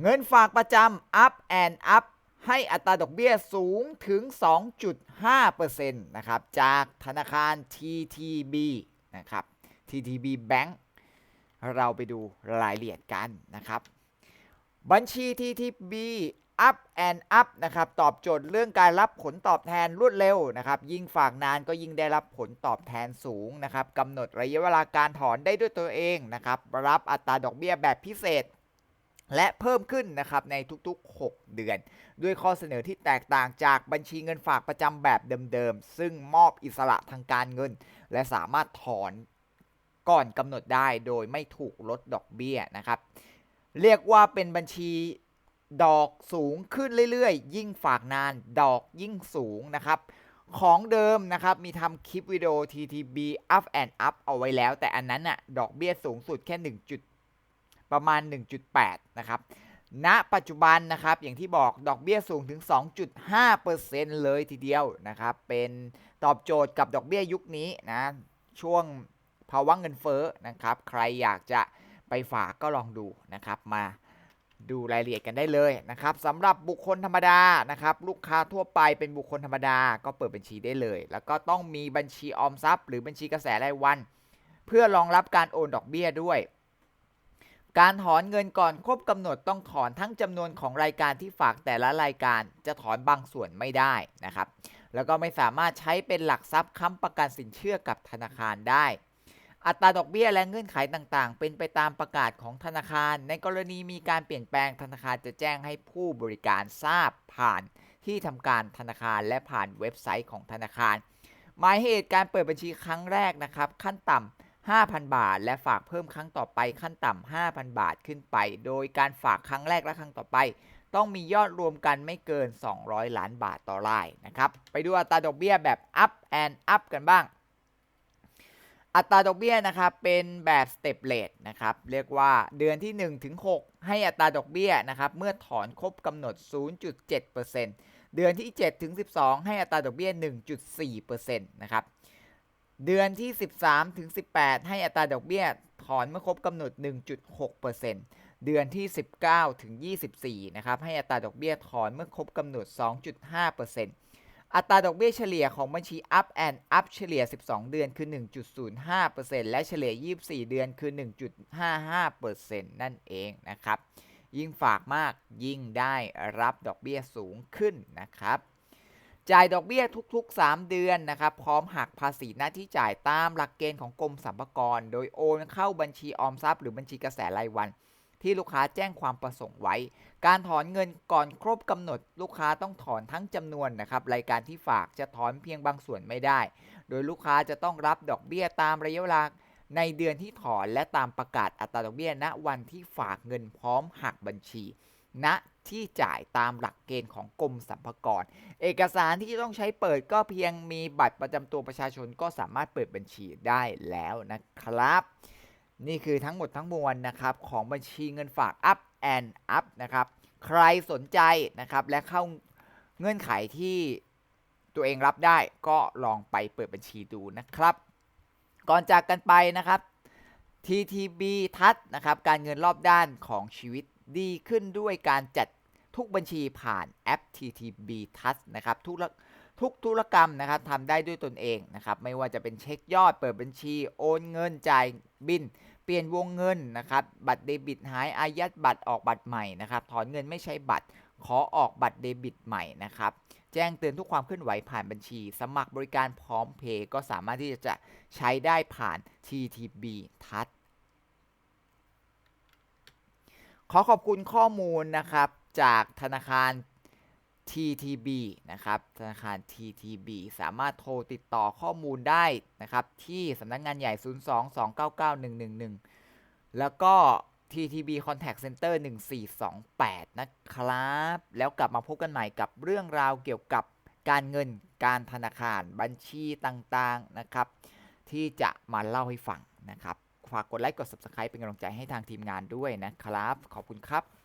เงินฝากประจำ up and up ให้อัตราดอกเบี้ยสูงถึง 2.5%นะครับ จากธนาคาร TTB นะครับ TTB Bank เราไปดูรายละเอียดกันนะครับ บัญชี TTB up and up นะครับ ตอบโจทย์เรื่องการรับผลตอบแทนรวดเร็วนะครับ ยิ่งฝากนานก็ยิ่งได้รับผลตอบแทนสูงนะครับกำหนดระยะเวลาการถอนได้ด้วยตัวเองนะครับ รับอัตราดอกเบี้ยแบบพิเศษ และเพิ่มขึ้นนะครับในทุกๆ 6 เดือน ด้วยข้อเสนอที่แตกต่างจากบัญชีเงินฝากประจำแบบเดิมๆ ซึ่งมอบอิสระทางการเงิน และสามารถถอนก่อนกำหนดได้โดยไม่ถูกลดดอกเบี้ยนะครับ เรียกว่าเป็นบัญชีดอกสูงขึ้นเรื่อยๆ ยิ่งฝากนานดอกยิ่งสูงนะครับ ของเดิมนะครับมีทำคลิปวิดีโอ TTB up and up เอาไว้แล้ว แต่อันนั้นน่ะดอกเบี้ยสูงสุดแค่ 1. ประมาณ 1.8 นะครับ ณ ปัจจุบันนะครับ อย่างที่บอกดอกเบี้ยสูงถึง 2.5%เลยทีเดียวนะครับ เป็นตอบโจทย์กับดอกเบี้ยยุคนี้นะ ช่วงภาวะเงินเฟ้อนะครับ ใครอยากจะไปฝากก็ลองดูนะครับ มาดูรายละเอียดกันได้เลยนะครับสำหรับบุคคลธรรมดานะครับ ลูกค้าทั่วไปเป็นบุคคลธรรมดาก็เปิดบัญชีได้เลย แล้วก็ต้องมีบัญชีออมทรัพย์ หรือบัญชีกระแสรายวัน เพื่อรองรับการโอนดอกเบี้ยด้วย การถอนเงินก่อนครบกำหนดต้องถอนทั้งจำนวนของรายการที่ฝากแต่ละรายการ จะถอนบางส่วนไม่ได้นะครับ แล้วก็ไม่สามารถใช้เป็นหลักทรัพย์ค้ำประกันสินเชื่อกับธนาคารได้ อัตราดอกเบี้ยและเงื่อนไขต่างๆ เป็นไปตามประกาศของธนาคาร ในกรณีมีการเปลี่ยนแปลงธนาคารจะแจ้งให้ผู้บริการทราบผ่านที่ทำการธนาคารและผ่านเว็บไซต์ของธนาคาร หมายเหตุการเปิดบัญชีครั้งแรกนะครับ ขั้นต่ำ 5,000 บาท และฝากเพิ่มครั้งต่อไปขั้นต่ำ5,000 บาทขึ้นไป โดยการฝากครั้งแรกและครั้งต่อไป ต้องมียอดรวมกันไม่เกิน 200 ล้านบาทต่อรายนะครับ ไปดูอัตราดอกเบี้ยแบบ up and up กันบ้าง อัตราดอกเบี้ยนะครับเป็นแบบ step rate นะครับเรียกว่าเดือนที่1ถึง6ให้อัตราดอกเบี้ยนะครับเมื่อถอนครบกำหนด 0.7%เดือนที่7ถึง12 ให้อัตราดอกเบี้ย 1.4%นะครับ เดือนที่ 13 ถึง 18 ให้อัตราดอกเบี้ย ถอนเมื่อครบกำหนด 1.6%เดือนที่ 19 ถึง 24 นะครับ ให้อัตราดอกเบี้ยถอนเมื่อครบกำหนด 2.5%อัตราดอกเบี้ยเฉลี่ยของบัญชี up and up เฉลี่ย 12 เดือนคือ 1.05%และเฉลี่ย 24 เดือนคือ 1.55%นั่นเองนะครับ ยิ่งฝากมากยิ่งได้รับดอกเบี้ยสูงขึ้นนะครับ จ่ายดอกเบี้ยทุก ๆ 3 เดือนนะครับพร้อมหักภาษีหน้าที่จ่ายตามหลักเกณฑ์ของกรมสรรพากร โดยโอนเข้าบัญชีออมทรัพย์หรือบัญชีกระแสรายวัน ที่ลูกค้าแจ้งความประสงค์ไว้ การถอนเงินก่อนครบกำหนด ลูกค้าต้องถอนทั้งจำนวนนะครับรายการที่ฝากจะถอนเพียงบางส่วนไม่ได้ โดยลูกค้าจะต้องรับดอกเบี้ยตามระยะเวลาในเดือนที่ถอนและตามประกาศอัตราดอกเบี้ยณวันที่ฝากเงินพร้อมหักบัญชี ณ ที่จ่ายตามหลักเกณฑ์ของกรมสรรพากร เอกสารที่ต้องใช้เปิดก็เพียงมีบัตรประจำตัวประชาชนก็สามารถเปิดบัญชีได้แล้วนะครับ นี่คือทั้งหมดทั้งมวลนะครับของบัญชีเงินฝาก up and up นะครับ ใครสนใจนะครับและเข้าเงื่อนไขที่ตัวเองรับได้ก็ลองไปเปิดบัญชีดูนะครับ ก่อนจากกันไปนะครับ TTB ทัศนะครับการเงินรอบด้านของชีวิต ดีขึ้นด้วยการจัดทุกบัญชีผ่านแอป TTB ทัศนะครับทุกทุกธุรกรรมนะครับทำได้ด้วยตนเองนะครับ ไม่ว่าจะเป็นเช็คยอดเปิดบัญชี โอนเงินจ่ายบิน เปลี่ยนวงเงินนะครับ บัตรเดบิตหายอายัดบัตรออกบัตรใหม่นะครับ ถอนเงินไม่ใช้บัตร ขอออกบัตรเดบิตใหม่นะครับ แจ้งเตือนทุกความเคลื่อนไหวผ่านบัญชี สมัครบริการพร้อมเพย์ก็สามารถที่จะใช้ได้ผ่าน TTB ทัศ ขอขอบคุณข้อมูลนะครับจากธนาคาร TTB นะครับธนาคาร TTB สามารถโทรติดต่อข้อมูลได้นะครับที่สำนักงงานใหญ่ 022991111 แล้วก็ TTB Contact Center 1428 นะครับ แล้วกลับมาพบกันใหม่กับเรื่องราวเกี่ยวกับการเงินการธนาคารบัญชีต่างๆนะครับ ที่จะมาเล่าให้ฟังนะครับ ฝากกดไลค์กด Subscribe เป็นกำลังใจให้ทางทีมงานด้วยนะครับ ขอบคุณครับ